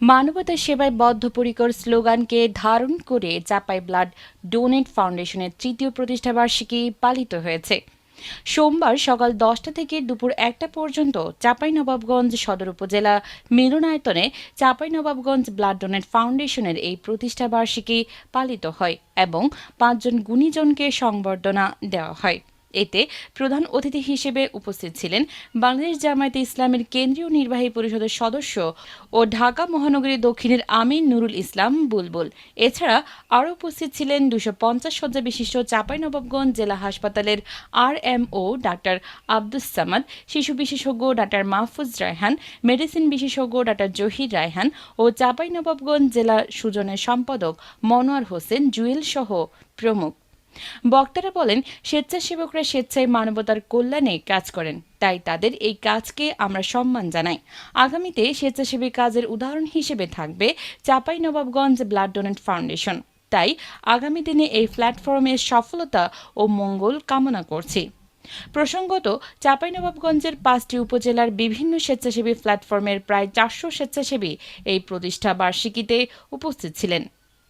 মানবতার সেবায় বদ্ধপরিকর স্লোগানকে ধারণ করে চাপাই ব্লাড ডোনেট ফাউন্ডেশনের তৃতীয় প্রতিষ্ঠাবার্ষিকী পালিত হয়েছে। সোমবার সকাল দশটা থেকে দুপুর একটা পর্যন্ত চাঁপাইনবাবগঞ্জ সদর উপজেলা মিলনায়তনে চাঁপাইনবাবগঞ্জ ব্লাড ডোনেট ফাউন্ডেশনের এই প্রতিষ্ঠাবার্ষিকী পালিত হয় এবং পাঁচজন গুণীজনকে সংবর্ধনা দেওয়া হয়। এতে প্রধান অতিথি হিসেবে উপস্থিত ছিলেন বাংলাদেশ জামায়াতে ইসলামের কেন্দ্রীয় নির্বাহী পরিষদের সদস্য ও ঢাকা মহানগরী দক্ষিণের আমির নুরুল ইসলাম বুলবুল। এছাড়া আরও উপস্থিত ছিলেন দুশো পঞ্চাশ শয্যা বিশিষ্ট চাঁপাইনবাবগঞ্জ জেলা হাসপাতালের R M O doctor Abdus Samad, শিশু বিশেষজ্ঞ ডাক্তার মাহফুজ রায়হান, মেডিসিন বিশেষজ্ঞ ডাক্তার জহির রায়হান ও চাঁপাইনবাবগঞ্জ জেলা সুজনের সম্পাদক মনোয়ার হোসেন জুয়েল সহ প্রমুখ। বক্তারা বলেন, স্বেচ্ছাসেবকরা স্বেচ্ছায় মানবতার কল্যাণে কাজ করেন। তাই তাদের এই কাজকে আমরা সম্মান জানাই। আগামীতে স্বেচ্ছাসেবী কাজের উদাহরণ হিসেবে থাকবে Chapai Nawabganj blood donate foundation. তাই আগামী দিনে এই প্ল্যাটফর্মের সফলতা ও মঙ্গল কামনা করছি। প্রসঙ্গত চাঁপাইনবাবগঞ্জের পাঁচটি উপজেলার বিভিন্ন স্বেচ্ছাসেবী প্ল্যাটফর্মের প্রায় চারশো স্বেচ্ছাসেবী এই প্রতিষ্ঠা বার্ষিকীতে উপস্থিত ছিলেন।